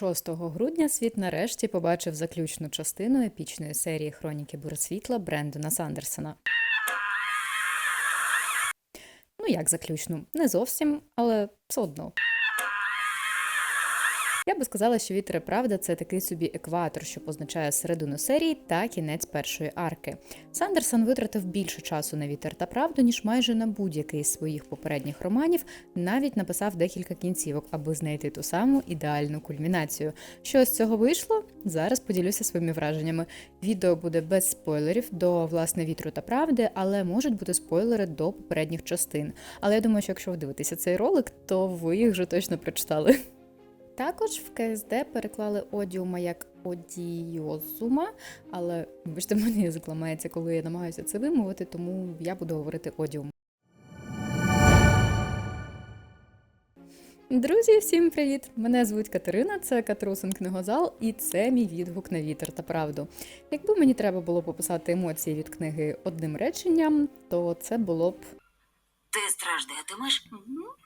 6 грудня світ нарешті побачив заключну частину епічної серії Хроніки бурсвітла Брендона Сандерсона. Ну, як заключну? Не зовсім, але все одно. Я би сказала, що вітер і правда це такий собі екватор, що позначає середину серії та кінець першої арки. Сандерсон витратив більше часу на вітер та правду, ніж майже на будь-який з своїх попередніх романів, навіть написав декілька кінцівок, аби знайти ту саму ідеальну кульмінацію. Що з цього вийшло? Зараз поділюся своїми враженнями. Відео буде без спойлерів до власне вітру та правди, але можуть бути спойлери до попередніх частин. Але я думаю, що якщо ви дивитеся цей ролик, то ви їх вже точно прочитали. Також в КСД переклали одіума як одіозума, але вибачте, в мене язик ламається, коли я намагаюся це вимовити, тому я буду говорити одіум. Друзі, всім привіт! Мене звуть Катерина, це Катрусин книгозал, і це мій відгук на вітер та правду. Якби мені треба було пописати емоції від книги одним реченням, то це було б Ти страждатимеш,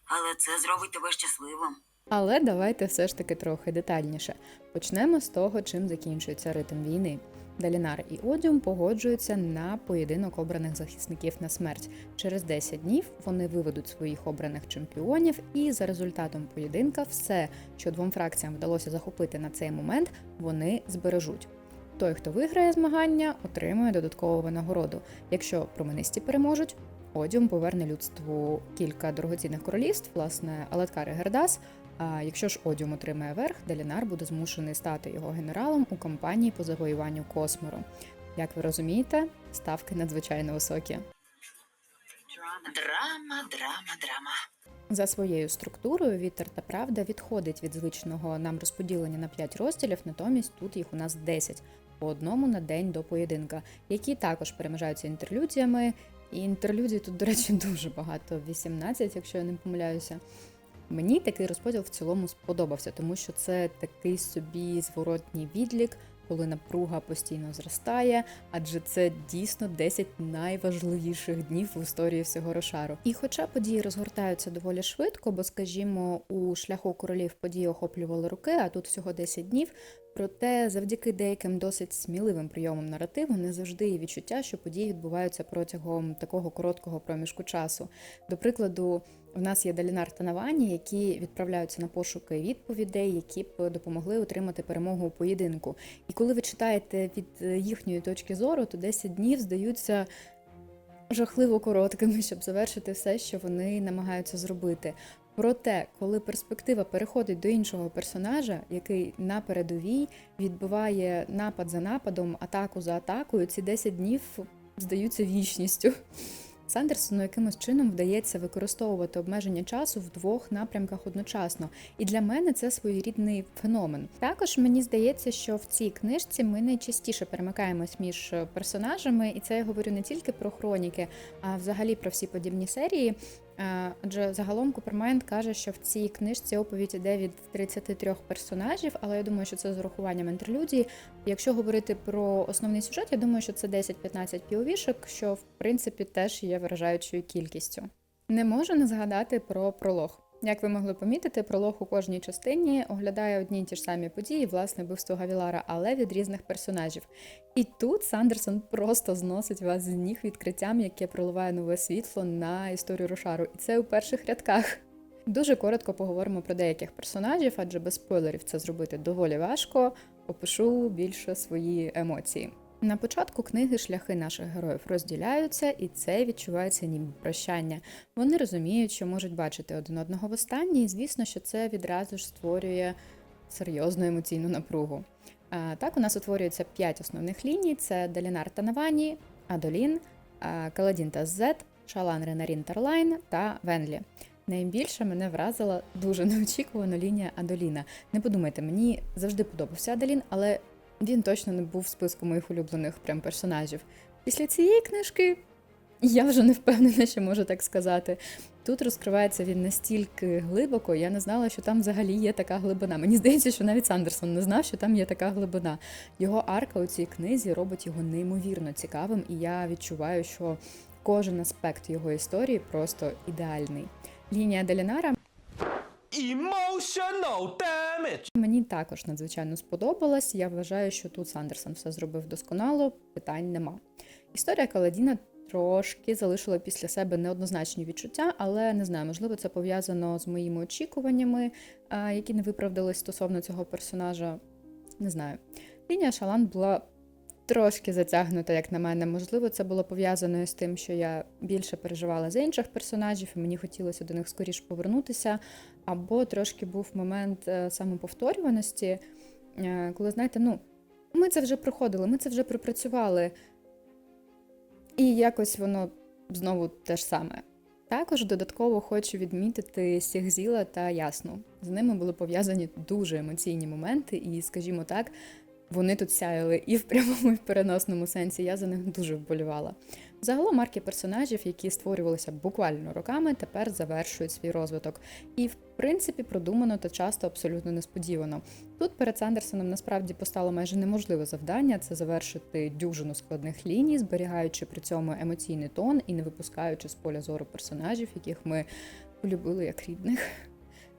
але це зробить тебе щасливим. Але давайте все ж таки трохи детальніше. Почнемо з того, чим закінчується ритм війни. Далінар і Одіум погоджуються на поєдинок обраних захисників на смерть. Через 10 днів вони виведуть своїх обраних чемпіонів, і за результатом поєдинка все, що двом фракціям вдалося захопити на цей момент, вони збережуть. Той, хто виграє змагання, отримує додаткову винагороду. Якщо променисті переможуть, Одіум поверне людству кілька дорогоцінних королівств, власне, Алаткар і Гердас. А якщо ж Одіум отримає верх, Делінар буде змушений стати його генералом у кампанії по завоюванню космору. Як ви розумієте, ставки надзвичайно високі. Драма, драма, драма. За своєю структурою вітер та правда відходить від звичного нам розподілення на 5 розділів, натомість тут їх у нас 10, по одному на день до поєдинка, які також перемежаються інтерлюдіями. І інтерлюдій тут, до речі, дуже багато 18, якщо я не помиляюся. Мені такий розподіл в цілому сподобався, тому що це такий собі зворотній відлік, коли напруга постійно зростає, адже це дійсно 10 найважливіших днів в історії всього Рошару. І хоча події розгортаються доволі швидко, бо, скажімо, у шляху королів події охоплювали роки, а тут всього 10 днів. Проте, завдяки деяким досить сміливим прийомам наративу, не завжди є відчуття, що події відбуваються протягом такого короткого проміжку часу. До прикладу, в нас є Далінар та Навані, які відправляються на пошуки відповідей, які б допомогли отримати перемогу у поєдинку. І коли ви читаєте від е, їхньої точки зору, то 10 днів здаються жахливо короткими, щоб завершити все, що вони намагаються зробити. Проте, коли перспектива переходить до іншого персонажа, який на передовій відбиває напад за нападом, атаку за атакою, ці 10 днів здаються вічністю. Сандерсону якимось чином вдається використовувати обмеження часу в двох напрямках одночасно, і для мене це своєрідний феномен. Також мені здається, що в цій книжці ми найчастіше перемикаємось між персонажами, і це я говорю не тільки про хроніки, а взагалі про всі подібні серії. А, Адже загалом Купермайнд каже, що в цій книжці оповідь іде від 33 персонажів, але я думаю, що це з урахуванням інтерлюдії. Якщо говорити про основний сюжет, я думаю, що це 10-15 півовішок, що в принципі теж є вражаючою кількістю. Не можу не згадати про пролог. Як ви могли помітити, пролог у кожній частині оглядає одні й ті ж самі події, власне, вбивство Гавілара, але від різних персонажів. І тут Сандерсон просто зносить вас з ніг відкриттям, яке проливає нове світло на історію Рошару. І це у перших рядках. Дуже коротко поговоримо про деяких персонажів, адже без спойлерів це зробити доволі важко. Опишу більше свої емоції. На початку книги шляхи наших героїв розділяються, і це відчувається ніби прощання. Вони розуміють, що можуть бачити один одного востаннє, і звісно, що це відразу ж створює серйозну емоційну напругу. А, так, у нас утворюється п'ять основних ліній: це Далінар та Навані, Адолін, Каладін та Зет, Шалан Ренарін Тарлайн та Венлі. Найбільше мене вразила дуже неочікувано лінія Адоліна. Не подумайте, мені завжди подобався Адолін, але він точно не був в списку моїх улюблених прям персонажів. Після цієї книжки я вже не впевнена, що можу так сказати. Тут розкривається він настільки глибоко, я не знала, що там взагалі є така глибина. Мені здається, що навіть Сандерсон не знав, що там є така глибина. Його арка у цій книзі робить його неймовірно цікавим, і я відчуваю, що кожен аспект його історії просто ідеальний. Лінія Делінара Emotional damage. Також надзвичайно сподобалась. Я вважаю, що тут Сандерсон все зробив досконало, питань нема. Історія Каладіна трошки залишила після себе неоднозначні відчуття, але не знаю, можливо, це пов'язано з моїми очікуваннями, які не виправдались стосовно цього персонажа. Не знаю. Лінія Шалан була трошки затягнута, як на мене. Можливо, це було пов'язано з тим, що я більше переживала за інших персонажів, і мені хотілося до них скоріше повернутися. Або трошки був момент е, самоповторюваності, е, коли, знаєте, ну, ми це вже проходили, ми це вже пропрацювали. І якось воно знову те ж саме. Також додатково хочу відмітити Сігзіла та Ясну. З ними були пов'язані дуже емоційні моменти, і, скажімо так, вони тут сяяли і в прямому, і в переносному сенсі. Я за них дуже вболівала. Загалом марки персонажів, які створювалися буквально роками, тепер завершують свій розвиток. І, в принципі, продумано та часто абсолютно несподівано. Тут перед Сандерсоном насправді постало майже неможливе завдання це завершити дюжину складних ліній, зберігаючи при цьому емоційний тон і не випускаючи з поля зору персонажів, яких ми полюбили як рідних.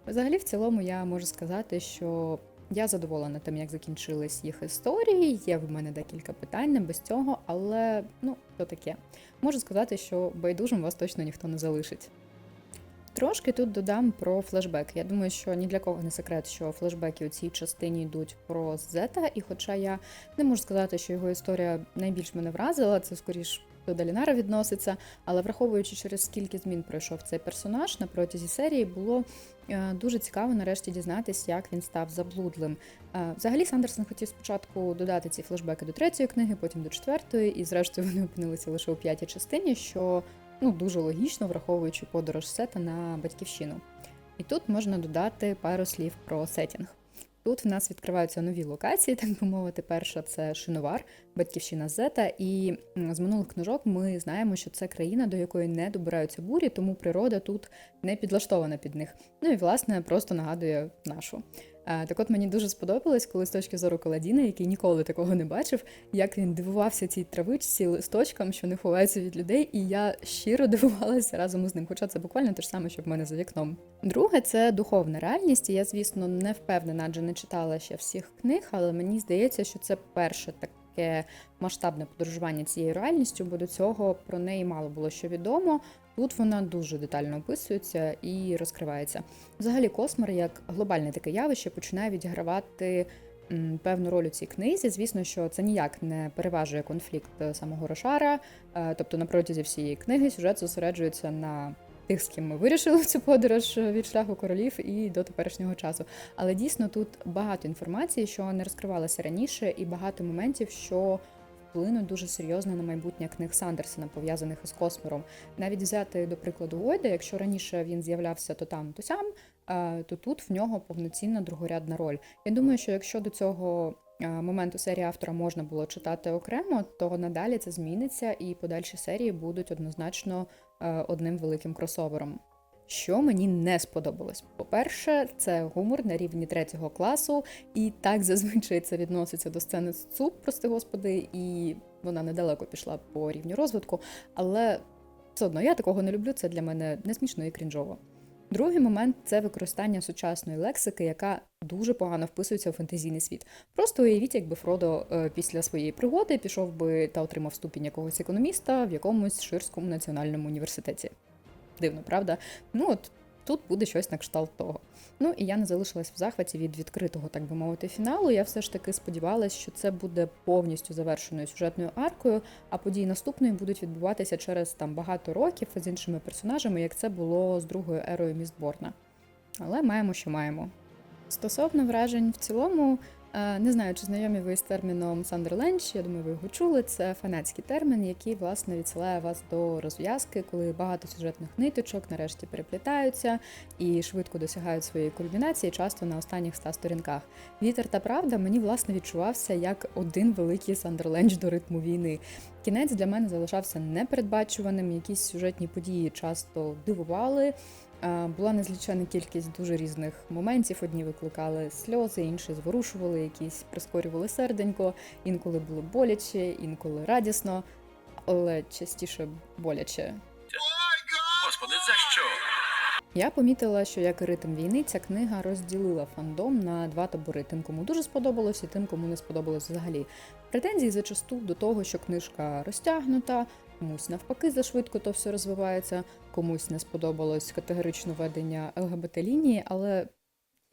Взагалі, в цілому, я можу сказати, що я задоволена тим, як закінчились їх історії. Є в мене декілька питань не без цього, але ну, то таке. Можу сказати, що байдужим вас точно ніхто не залишить. Трошки тут додам про флешбек. Я думаю, що ні для кого не секрет, що флешбеки у цій частині йдуть про Зета, і хоча я не можу сказати, що його історія найбільш мене вразила, це скоріш до Далінара відноситься, але враховуючи через скільки змін пройшов цей персонаж на протязі серії, було е, дуже цікаво нарешті дізнатись, як він став заблудлим. Е, Взагалі Сандерсон хотів спочатку додати ці флешбеки до третьої книги, потім до четвертої, і зрештою вони опинилися лише у п'ятій частині, що ну дуже логічно, враховуючи подорож сета на батьківщину. І тут можна додати пару слів про сетінг. Тут в нас відкриваються нові локації, так би мовити. Перша це Шиновар, батьківщина Зета. І з минулих книжок ми знаємо, що це країна, до якої не добираються бурі, тому природа тут не підлаштована під них. Ну і власне просто нагадує нашу. А, Так от мені дуже сподобалось, коли з точки зору Каладіна, який ніколи такого не бачив, як він дивувався цій травичці, листочкам, що не ховаються від людей, і я щиро дивувалася разом із ним, хоча це буквально те ж саме, що в мене за вікном. Друге, це духовна реальність. Я, звісно, не впевнена, адже не читала ще всіх книг, але мені здається, що це перше таке масштабне подорожування цією реальністю, бо до цього про неї мало було що відомо. Тут вона дуже детально описується і розкривається. Взагалі, космор як глобальне таке явище починає відігравати певну роль у цій книзі. Звісно, що це ніяк не переважує конфлікт е, самого Рошара. Е, Тобто, на протязі всієї книги сюжет зосереджується на тих, з ким ми вирішили цю подорож е, від шляху королів і до теперішнього часу. Але дійсно тут багато інформації, що не розкривалася раніше, і багато моментів, що вплинуть дуже серйозно на майбутнє книг Сандерсона, пов'язаних із космором. Навіть взяти до прикладу Ойда, якщо раніше він з'являвся то там, то сям, е, то тут в нього повноцінна другорядна роль. Я думаю, що якщо до цього е, моменту серії автора можна було читати окремо, то надалі це зміниться, і подальші серії будуть однозначно одним великим кросовером. Що мені не сподобалось. По-перше, це гумор на рівні третього класу, і так зазвичай це відноситься до сцени з ЦУП, прости господи, і вона недалеко пішла по рівню розвитку. Але все одно я такого не люблю, це для мене не смішно і крінжово. Другий момент це використання сучасної лексики, яка дуже погано вписується у фентезійний світ. Просто уявіть, якби Фродо е, після своєї пригоди пішов би та отримав ступінь якогось економіста в якомусь ширському національному університеті. Дивно, правда? Ну от тут буде щось на кшталт того. Ну і я не залишилась в захваті від відкритого, так би мовити, фіналу. Я все ж таки сподівалася, що це буде повністю завершеною сюжетною аркою, а події наступної будуть відбуватися через там багато років з іншими персонажами, як це було з другою ерою Містборна. Але маємо, що маємо. Стосовно вражень в цілому, не знаю, чи знайомі ви з терміном Сандерленч, я думаю, ви його чули. Це фанатський термін, який власне відсилає вас до розв'язки, коли багато сюжетних ниточок нарешті переплітаються і швидко досягають своєї кульмінації, часто на останніх ста сторінках. Вітер та правда мені власне відчувався як один великий Сандерленч до ритму війни. Кінець для мене залишався непередбачуваним. Якісь сюжетні події часто дивували. Була незлічена кількість дуже різних моментів. Одні викликали сльози, інші зворушували, якісь прискорювали серденько, інколи було боляче, інколи радісно, але частіше боляче. Господи, за що? Я помітила, що як і ритм війни, ця книга розділила фандом на два табори: тим, кому дуже сподобалось, і тим, кому не сподобалось взагалі. Претензії зачасту до того, що книжка розтягнута, комусь навпаки зашвидко то все розвивається, комусь не сподобалось категорично ведення ЛГБТ лінії, але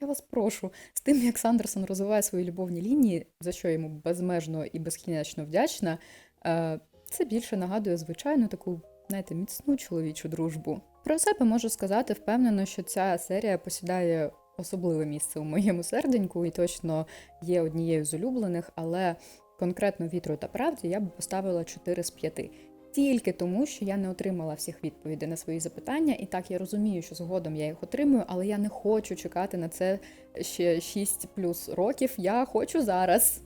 я вас прошу, з тим, як Сандерсон розвиває свої любовні лінії, за що йому безмежно і безкінечно вдячна, е, це більше нагадує звичайну таку, знаєте, міцну чоловічу дружбу. Про себе можу сказати впевнено, що ця серія посідає особливе місце у моєму серденьку і точно є однією з улюблених, але конкретно вітру та правді я б поставила 4 з 5. Тільки тому, що я не отримала всіх відповідей на свої запитання, і так я розумію, що згодом я їх отримую, але я не хочу чекати на це ще 6 плюс років. Я хочу зараз.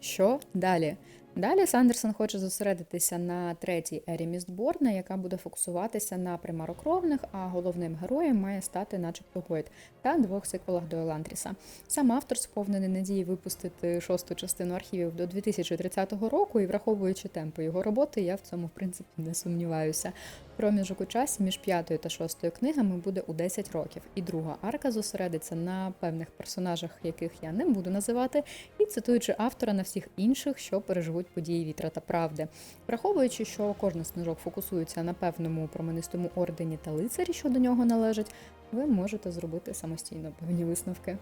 Що далі? Далі Сандерсон хоче зосередитися на третій ері Містборна, яка буде фокусуватися на примарокровних, а головним героєм має стати, начебто, Гойд, та двох сиквелах до Еландріса. Сам автор сповнений надії випустити шосту частину архівів до 2030 року, і враховуючи темпи його роботи, я в цьому в принципі не сумніваюся. Проміжок у часі між п'ятою та шостою книгами буде у 10 років, і друга арка зосередиться на певних персонажах, яких я не буду називати, і цитуючи автора на всіх інших, що переживуть події вітра та правди. Враховуючи, що кожна з книжок фокусується на певному променистому ордені та лицарі, що до нього належать, ви можете зробити самостійно певні висновки.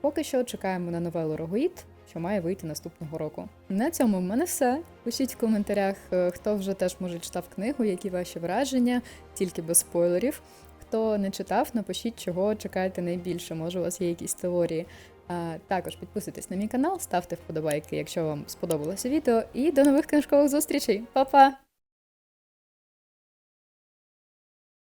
Поки що чекаємо на новелу Рогоїд, що має вийти наступного року. На цьому в мене все. Пишіть в коментарях, е, хто вже теж може читав книгу, які ваші враження, тільки без спойлерів. Хто не читав, напишіть, чого чекаєте найбільше. Може, у вас є якісь теорії. А, також підписуйтесь на мій канал, ставте вподобайки, якщо вам сподобалося відео. І до нових книжкових зустрічей. Па-па!